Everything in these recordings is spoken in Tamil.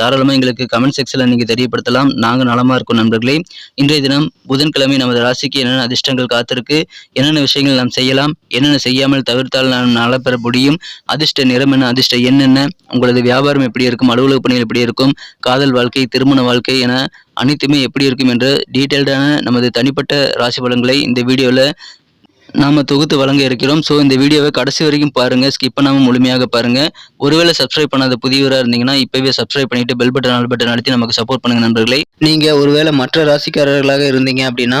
தாராளமாக எங்களுக்கு கமெண்ட் செக்ஷனில் நீங்கள் தெரியப்படுத்தலாம். நாங்கள் நலமாக இருக்கும் நண்பர்களே. இன்றைய தினம் புதன்கிழமை நமது ராசிக்கு என்னென்ன அதிர்ஷ்டங்கள் காத்திருக்கு என்னென்ன விஷயங்கள் நாம் செய்யலாம் என்னென்ன செய்யாமல் தவிர்த்தால் நாம் நலப்பெற பெற முடியும் அதிர்ஷ்ட நிறம் என்ன அதிர்ஷ்ட என்னென்ன உங்களது வியாபாரம் எப்படி இருக்கும் அலுவலக பணிகள் எப்படி இருக்கும் காதல் வாழ்க்கை திருமண வாழ்க்கை என அனைத்துமே எப்படி இருக்கும் என்ற டீட்டெயில்டான நமது தனிப்பட்ட ராசி பலன்களை இந்த வீடியோவில் நாம தொகுத்து வழங்க இருக்கிறோம். ஸோ இந்த வீடியோவை கடைசி வரைக்கும் பாருங்க. ஸ்கிப் பண்ணாமல் முழுமையாக பாருங்க. ஒருவேளை சப்ஸ்கிரைப் பண்ணாத புதியவராக இருந்தீங்கன்னா இப்பவே சப்ஸ்கிரைப் பண்ணிட்டு பெல் பட்டன் ஆல் பட்டன் அழுத்தி நமக்கு சப்போர்ட் பண்ணுங்க நண்பர்களை. நீங்க ஒருவேளை மற்ற ராசிக்காரர்களாக இருந்தீங்க அப்படின்னா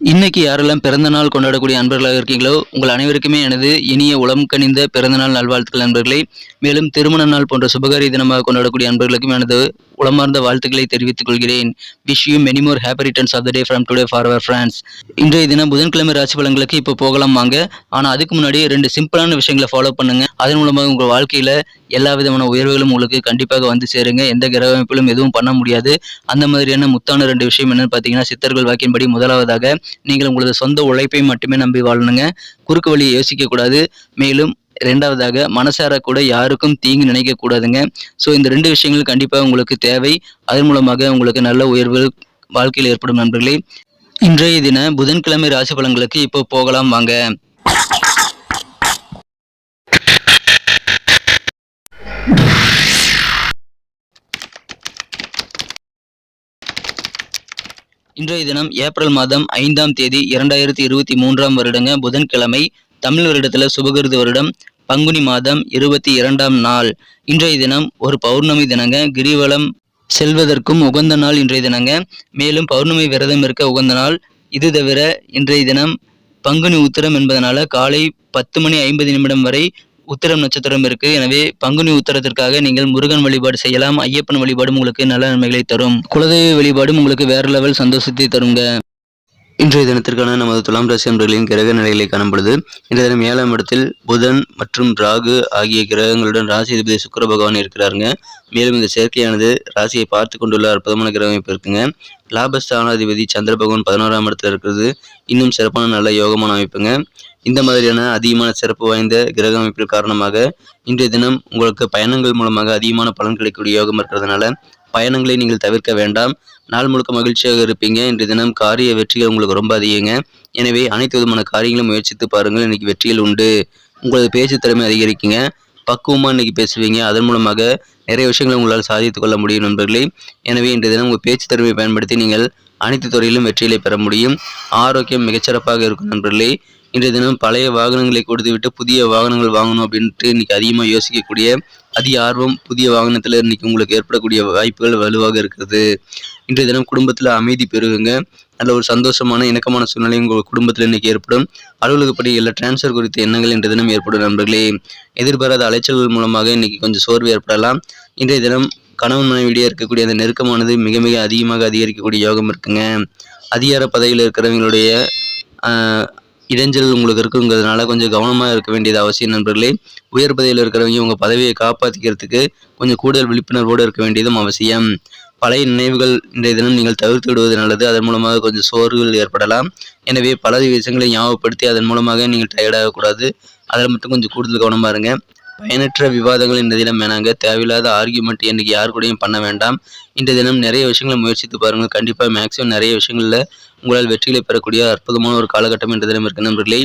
இன்னைக்கு யாரெல்லாம் பிறந்த நாள் கொண்டாடக்கூடிய அன்பர்களாக இருக்கீங்களோ உங்கள் அனைவருக்குமே எனது இனிய உளம் கனிந்த பிறந்தநாள் நல்வாழ்த்துக்கள் நண்பர்களே. மேலும் திருமண நாள் போன்ற சுபகாரிய தினமாக கொண்டாடக்கூடிய அன்பர்களுக்கும் எனது உளமார்ந்த வாழ்த்துக்களை தெரிவித்துக் கொள்கிறேன். Wish you many more happy returns of the day from today for our friends இன்றைய தினம் புதன்கிழமை ராசி பலன்களுக்கு இப்போ போகலாம் வாங்க. ஆனால் அதுக்கு முன்னாடி ரெண்டு சிம்பிளான விஷயங்களை ஃபாலோ பண்ணுங்க. அதன் மூலமாக உங்கள் வாழ்க்கையில் எல்லா விதமான உயர்வுகளும் உங்களுக்கு கண்டிப்பாக வந்து சேருங்க. எந்த கிரக அமைப்பிலும் எதுவும் பண்ண முடியாது. அந்த மாதிரியான முத்தான ரெண்டு விஷயம் என்னன்னு பார்த்தீங்கன்னா சித்தர்கள் வாக்கின்படி முதலாவதாக நீங்கள் உங்களது சொந்த உழைப்பை மட்டுமே நம்பி வாழணுங்க. குறுக்கு வழியை யோசிக்க கூடாது மேலும் ரெண்டாவதாக மனசார கூட யாருக்கும் தீங்கு நினைக்கக்கூடாதுங்க. ஸோ இந்த ரெண்டு விஷயங்கள் கண்டிப்பாக உங்களுக்கு தேவை. அதன் மூலமாக உங்களுக்கு நல்ல உயர்வு வாழ்க்கையில் ஏற்படும் நண்பர்களே. இன்றைய தின புதன்கிழமை ராசி பலன்களுக்கு இப்போ போகலாம். வாங்க. இன்றைய தினம் ஏப்ரல் மாதம் ஐந்தாம் தேதி இரண்டாயிரத்தி இருபத்தி மூன்றாம் வருடங்க புதன்கிழமை தமிழ் வருடத்தில் சுபகிருது வருடம் பங்குனி மாதம் இருபத்தி இரண்டாம் நாள். இன்றைய தினம் ஒரு பௌர்ணமி தினங்க கிரிவலம் செல்வதற்கும் உகந்த நாள் இன்றைய தினங்க. மேலும் பௌர்ணமி விரதம் இருக்க உகந்த நாள். இது தவிர இன்றைய தினம் பங்குனி உத்திரம் என்பதனால காலை பத்து மணி ஐம்பது நிமிடம் வரை உத்திரம் நட்சத்திரம் இருக்கு. எனவே பங்குனி உத்தரத்திற்காக நீங்கள் முருகன் வழிபாடு செய்யலாம். ஐயப்பன் வழிபாடும் உங்களுக்கு நல்ல நன்மைகளை தரும். குலதெய்வ வழிபாடும் உங்களுக்கு வேற லெவல் சந்தோஷத்தை தருங்க. இன்றைய தினத்திற்கான நமது துலாம் ராசி அன்பர்களின் கிரக நிலைகளை காணப்படுது இன்றைய தினம் ஏழாம் இடத்தில் புதன் மற்றும் ராகு ஆகிய கிரகங்களுடன் ராசி அதிபதி சுக்கிர பகவான் இருக்கிறாருங்க. மேலும் இந்த சேர்க்கையானது ராசியை பார்த்து கொண்டுள்ள அற்புதமான கிரக அமைப்பு இருக்குங்க. லாபஸ்தானாதிபதி சந்திர பகவான் பதினோராம் இடத்துல இருக்கிறது. இன்னும் சிறப்பான நல்ல யோகமான அமைப்புங்க. இந்த மாதிரியான அதிகமான சிறப்பு வாய்ந்த கிரக அமைப்பின் காரணமாக இன்றைய தினம் உங்களுக்கு பயணங்கள் மூலமாக அதிகமான பலன் கிடைக்கக்கூடிய யோகம் இருக்கிறதுனால பயணங்களை நீங்கள் தவிர்க்க வேண்டாம். நாள் முழுக்க மகிழ்ச்சியாக இருப்பீங்க. இன்று தினம் காரிய வெற்றிகள் உங்களுக்கு ரொம்ப அதிகங்க. எனவே அனைத்து விதமான காரியங்களும் முயற்சித்து பாருங்கள். இன்னைக்கு வெற்றிகள் உண்டு. உங்களது பேச்சு திறமை அதிகரிக்குங்க. பக்குவமாக இன்றைக்கி பேசுவீங்க. அதன் மூலமாக நிறைய விஷயங்களை உங்களால் சாதித்துக் கொள்ள முடியும் நண்பர்களே. எனவே இன்றைய தினம் உங்கள் பேச்சு திறமையை பயன்படுத்தி நீங்கள் அனைத்து துறையிலும் வெற்றிகளை பெற முடியும். ஆரோக்கியம் மிகச்சிறப்பாக இருக்கும் நண்பர்களே. இன்றைய தினம் பழைய வாகனங்களை கொடுத்துவிட்டு புதிய வாகனங்கள் வாங்கணும் அப்படின்ட்டு இன்றைக்கி அதிகமாக யோசிக்கக்கூடிய அதிக ஆர்வம் புதிய வாகனத்தில் இன்றைக்கி உங்களுக்கு ஏற்படக்கூடிய வாய்ப்புகள் வலுவாக இருக்கிறது. இன்றைய தினம் குடும்பத்தில் அமைதி பெருகுங்க. நல்ல ஒரு சந்தோஷமான இணக்கமான சூழ்நிலை உங்கள் குடும்பத்தில் இன்றைக்கி ஏற்படும். அலுவலகப்படி எல்லா டிரான்ஸ்ஃபர் குறித்த எண்ணங்கள் இன்றைய தினம் ஏற்படும் நண்பர்களே. எதிர்பாராத அலைச்சல்கள் மூலமாக இன்னைக்கு கொஞ்சம் சோர்வு ஏற்படலாம். இன்றைய தினம் கணவன் மனைவிடையே இருக்கக்கூடிய அந்த நெருக்கமானது மிக மிக அதிகமாக அதிகரிக்கக்கூடிய யோகம் இருக்குங்க. அதிகார பதவியில் இருக்கிறவங்களுடைய இடைஞ்சல் உங்களுக்கு இருக்குங்கிறதுனால கொஞ்சம் கவனமாக இருக்க வேண்டியது அவசியம் நண்பர்களே. உயர் பதவியில் இருக்கிறவங்க உங்கள் பதவியை காப்பாற்றிக்கிறதுக்கு கொஞ்சம் கூடுதல் விழிப்புணர்வோடு இருக்க வேண்டியதும் அவசியம். பழைய நினைவுகள் இன்றைய தினம் நீங்கள் தவிர்த்து விடுவது நல்லது. அதன் மூலமாக கொஞ்சம் சோர்வுகள் ஏற்படலாம். எனவே பல விஷயங்களை ஞாபகப்படுத்தி அதன் மூலமாக நீங்கள் டயர்டாகக்கூடாது அதில் மட்டும் கொஞ்சம் கூடுதல் கவனமாக இருங்க. பயனற்ற விவாதங்கள் இந்த தினம் வேணாங்க தேவையில்லாத ஆர்கியூமெண்ட் இன்றைக்கி யார் கூடயும் பண்ண வேண்டாம். இந்த தினம் நிறைய விஷயங்களை முயற்சித்து பாருங்கள். கண்டிப்பாக மேக்ஸிமம் நிறைய விஷயங்களில் உங்களால் வெற்றிகளை பெறக்கூடிய அற்புதமான ஒரு காலகட்டம் இந்த தினம் இருக்கு நண்பர்களே.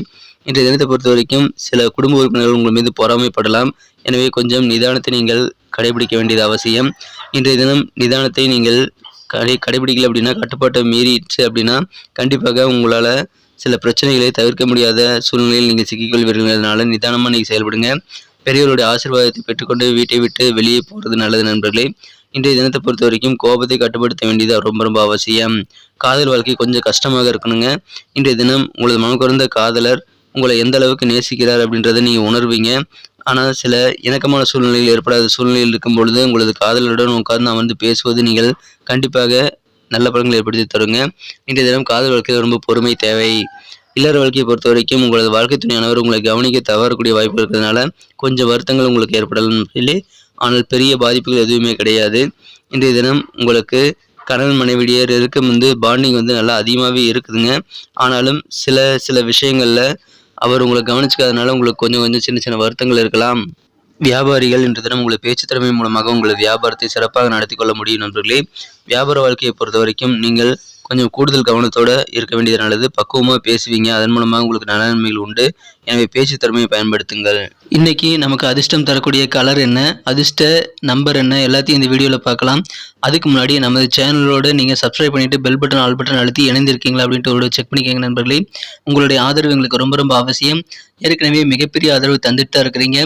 இன்றைய தினத்தை பொறுத்த வரைக்கும் சில குடும்ப உறுப்பினர்கள் உங்கள் மீது பொறாமைப்படலாம் எனவே கொஞ்சம் நிதானத்தை நீங்கள் கடைபிடிக்க வேண்டியது அவசியம். இன்றைய தினம் நிதானத்தை நீங்கள் கடை கடைபிடிக்கல அப்படின்னா கட்டுப்பாட்டை மீறிடுச்சு அப்படின்னா கண்டிப்பாக உங்களால் சில பிரச்சனைகளை தவிர்க்க முடியாத சூழ்நிலையில் நீங்கள் சிக்கிக்கொள்வீர்கள்னால நிதானமாக நீங்கள் செயல்படுங்க. பெரியவருடைய ஆசீர்வாதத்தை பெற்றுக்கொண்டு வீட்டை விட்டு வெளியே போகிறது நல்லது நண்பர்களே. இன்றைய தினத்தை பொறுத்த வரைக்கும் கோபத்தை கட்டுப்படுத்த வேண்டியது ரொம்ப ரொம்ப அவசியம். காதல் வாழ்க்கை கொஞ்சம் கஷ்டமாக இருக்கணுங்க. இன்றைய தினம் உங்களது மனம் குறைந்த காதலர் உங்களை எந்த அளவுக்கு நேசிக்கிறார் அப்படின்றத நீங்கள் உணர்வீங்க. ஆனால் சில இணக்கமான சூழ்நிலையில் ஏற்படாத சூழ்நிலையில் இருக்கும் பொழுது உங்களது காதலருடன் உட்கார்ந்து அமர்ந்து பேசுவது நீங்கள் கண்டிப்பாக நல்ல பலன்களை ஏற்படுத்தி தருங்க. இன்றைய தினம் காதல் வாழ்க்கையில் ரொம்ப பொறுமை தேவை. இல்லற வாழ்க்கையை பொறுத்த வரைக்கும் உங்களது வாழ்க்கை துணையானவர் உங்களை கவனிக்க தவறக்கூடிய வாய்ப்பு இருக்கிறதுனால கொஞ்சம் வருத்தங்கள் உங்களுக்கு ஏற்படலாம் சொல்லி ஆனால் பெரிய பாதிப்புகள் எதுவுமே கிடையாது. இன்றைய தினம் உங்களுக்கு கணவன் மனைவிடையர் இருக்கும் வந்து பாண்டிங் வந்து நல்லா அதிகமாகவே இருக்குதுங்க. ஆனாலும் சில சில விஷயங்களில் அவர் உங்களை கவனிச்சுக்காதனால உங்களுக்கு கொஞ்சம் கொஞ்சம் சின்ன சின்ன வருத்தங்கள் இருக்கலாம். வியாபாரிகள் இன்று தினம் உங்களை பேச்சு திறமை மூலமாக உங்களது வியாபாரத்தை சிறப்பாக நடத்தி கொள்ள முடியும் நண்பர்களே. வியாபார வாழ்க்கையை பொறுத்த வரைக்கும் நீங்கள் கொஞ்சம் கூடுதல் கவனத்தோடு இருக்க வேண்டியது நல்லது. பக்குவமாக பேசுவீங்க. அதன் மூலமாக உங்களுக்கு நன்மைகள் உண்டு. எனவே பேச்சு திறமையை பயன்படுத்துங்கள். இன்னைக்கு நமக்கு அதிர்ஷ்டம் தரக்கூடிய கலர் என்ன? அதிர்ஷ்ட நம்பர் என்ன? எல்லாத்தையும் இந்த வீடியோவில் பார்க்கலாம். அதுக்கு முன்னாடி நமது சேனலோடு நீங்கள் சப்ஸ்கிரைப் பண்ணிவிட்டு பெல் பட்டன் ஆல் பட்டன் அழுத்தி இணைந்திருக்கீங்களா அப்படின்ட்டு ஒரு செக் பண்ணிக்கோங்க நண்பர்களே. உங்களுடைய ஆதரவு எங்களுக்கு ரொம்ப ரொம்ப அவசியம். ஏற்கனவே மிகப்பெரிய ஆதரவு தந்துட்டு தான் இருக்கிறீங்க.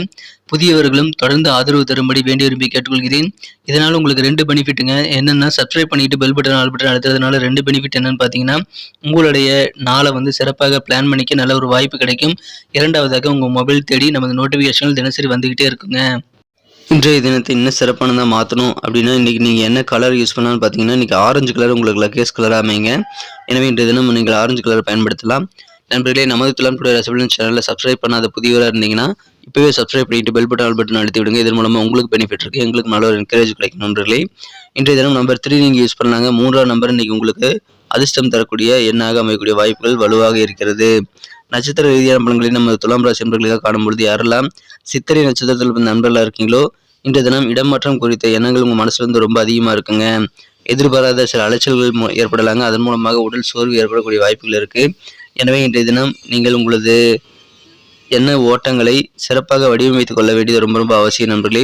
புதியவர்களும் தொடர்ந்து ஆதரவு தரும்படி வேண்டி விரும்பி கேட்டுக்கொள்கிறேன். இதனால் உங்களுக்கு ரெண்டு பெனிஃபிட்டுங்க. என்னென்னா சப்ஸ்கிரைப் பண்ணிட்டு பெல் பட்டன் ஆல் பட்டன் அழுத்துறதுனால ரெண்டு பெனிஃபிட் என்னன்னு பார்த்தீங்கன்னா உங்களுடைய நாளை வந்து சிறப்பாக பிளான் பண்ணிக்க நல்ல ஒரு வாய்ப்பு கிடைக்கும். இரண்டாவதாக உங்கள் மொபைல் தேடி நமது நோட்டிஃபிகேஷன்கள் தினசரி வந்துக்கிட்டே இருக்குங்க. இன்றைய தினத்தை இன்னும் சிறப்பானதாக மாற்றணும் அப்படின்னா இன்றைக்கி நீங்கள் என்ன கலர் யூஸ் பண்ணலாம்னு பார்த்தீங்கன்னா இன்றைக்கி ஆரஞ்சு கலர் உங்களுக்கு லக்கேஸ் கலராக அமைங்க எனவே இன்றைய தினம் நீங்கள் ஆரஞ்சு கலர் பயன்படுத்தலாம். நண்பர்களே நமது துலாம் டுடே ரசபலன் சேனலில் சப்ஸ்கிரைப் பண்ணாத புதியவராக இருந்தீங்கன்னா இப்போவே சப்ஸ்கிரைப் பண்ணிட்டு பெல் பட்டன் ஆல் பட்டன் அழுத்தி விடுங்க. இதன் மூலமாக உங்களுக்கு பெனிஃபிட் இருக்குது எங்களுக்கு நல்ல ஒரு என்கரேஜ் கிடைக்கும் நண்பர்களே. இன்றைய தினம் நம்பர் த்ரீ நீங்கள் யூஸ் பண்ணாங்க. மூன்றாம் நம்பர் இன்றைக்கி உங்களுக்கு அதிர்ஷ்டம் தரக்கூடிய எண்ணாக அமையக்கூடிய வாய்ப்புகள் வலுவாக இருக்கிறது. நட்சத்திர ரீதியான பலன்களை நம்ம துலாம் ராசி நண்பர்களுக்காக காணும்பொழுது யாரெல்லாம் சித்திரை நட்சத்திரத்தில் நண்பர்களாக இருக்கீங்களோ இன்றைய தினம் இடமாற்றம் குறித்த எண்ணங்கள் உங்கள் மனசுலேருந்து ரொம்ப அதிகமாக இருக்குங்க. எதிர்பாராத சில அலைச்சல்கள் ஏற்படலாங்க. அதன் மூலமாக உடல் சோர்வு ஏற்படக்கூடிய வாய்ப்புகள் இருக்குது எனவே இன்றைய தினம் நீங்கள் உங்களது எண்ண ஓட்டங்களை சிறப்பாக வடிவமைத்துக் கொள்ள வேண்டியது ரொம்ப ரொம்ப அவசியம் நண்பர்களே.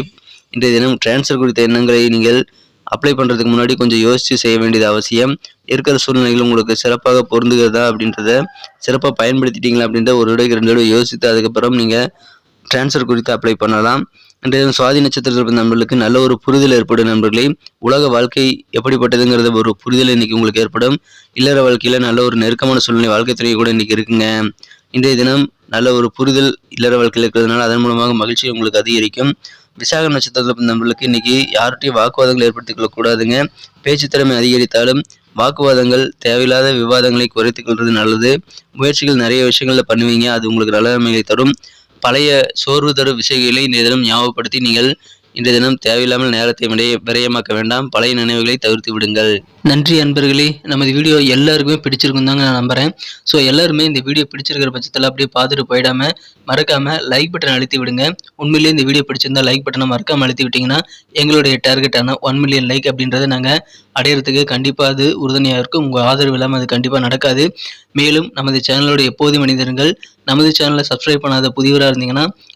இன்றைய தினம் டிரான்ஸ்ஃபர் குறித்த எண்ணங்களை நீங்கள் அப்ளை பண்ணுறதுக்கு முன்னாடி கொஞ்சம் யோசித்து செய்ய வேண்டியது அவசியம். இருக்கிற சூழ்நிலைகள் உங்களுக்கு சிறப்பாக பொருந்துகிறதா அப்படின்றத சிறப்பாக பயன்படுத்திட்டீங்களா அப்படின்ற ஒரு விடைக்கு ரெண்டு விட யோசித்து அதுக்கப்புறம் நீங்கள் டிரான்ஸ்ஃபர் குறித்து அப்ளை பண்ணலாம். இன்றைய சுவாதி நட்சத்திரத்தில் நண்பர்களுக்கு நல்ல ஒரு புரிதல் ஏற்படும் நண்பர்களே. உலக வாழ்க்கை எப்படிப்பட்டதுங்கிறத ஒரு புரிதல் இன்னைக்கு உங்களுக்கு ஏற்படும். இல்லற வாழ்க்கையில் நல்ல ஒரு நெருக்கமான சூழ்நிலை வாழ்க்கை துறை கூட இன்னைக்கு இருக்குங்க. இன்றைய தினம் நல்ல ஒரு புரிதல் இல்லற வாழ்க்கையில் இருக்கிறதுனால அதன் மூலமாக மகிழ்ச்சி உங்களுக்கு அதிகரிக்கும். விசாக நட்சத்திரத்தில் நண்பர்களுக்கு இன்னைக்கு யார்கிட்டையும் வாக்குவாதங்கள் ஏற்படுத்திக் கொள்ளக்கூடாதுங்க பேச்சு திறமை அதிகரித்தாலும் வாக்குவாதங்கள் தேவையில்லாத விவாதங்களை குறைத்துக் கொள்வது நல்லது. முயற்சிகள் நிறைய விஷயங்களில் பண்ணுவீங்க அது உங்களுக்கு நல்ல நன்மைகளை தரும். பழைய சோர்வு தரும் விஷயங்களை இந்த ஞாபகப்படுத்தி நீங்கள் இன்றைய தினம் தேவையில்லாமல் நேரத்தை விடைய விரயமாக்க வேண்டாம். பழைய நினைவுகளை தவிர்த்து விடுங்கள். நன்றி அன்பர்களே. நமது வீடியோ எல்லாருக்குமே பிடிச்சிருக்கும் தாங்க நான் நம்புகிறேன் ஸோ எல்லாருமே இந்த வீடியோ பிடிச்சிருக்கிற பட்சத்தில் அப்படியே பார்த்துட்டு போயிடாமல் மறக்காம லைக் பட்டன் அழுத்தி விடுங்க. உண்மையிலேயே இந்த வீடியோ பிடிச்சிருந்தா லைக் பட்டனை மறக்காமல் அழுத்தி விட்டிங்கன்னா எங்களுடைய டார்கெட்டான ஒன் மில்லியன் லைக் அப்படின்றத நாங்கள் அடையிறதுக்கு கண்டிப்பாக அது உறுதுணையாக இருக்கும். உங்கள் ஆதரவு இல்லாமல் அது கண்டிப்பாக நடக்காது. மேலும் நமது சேனலோட எப்போது மனிதர்கள் நமது சேனலை சப்ஸ்கிரைப் பண்ணாத புதியவராக இருந்தீங்கன்னா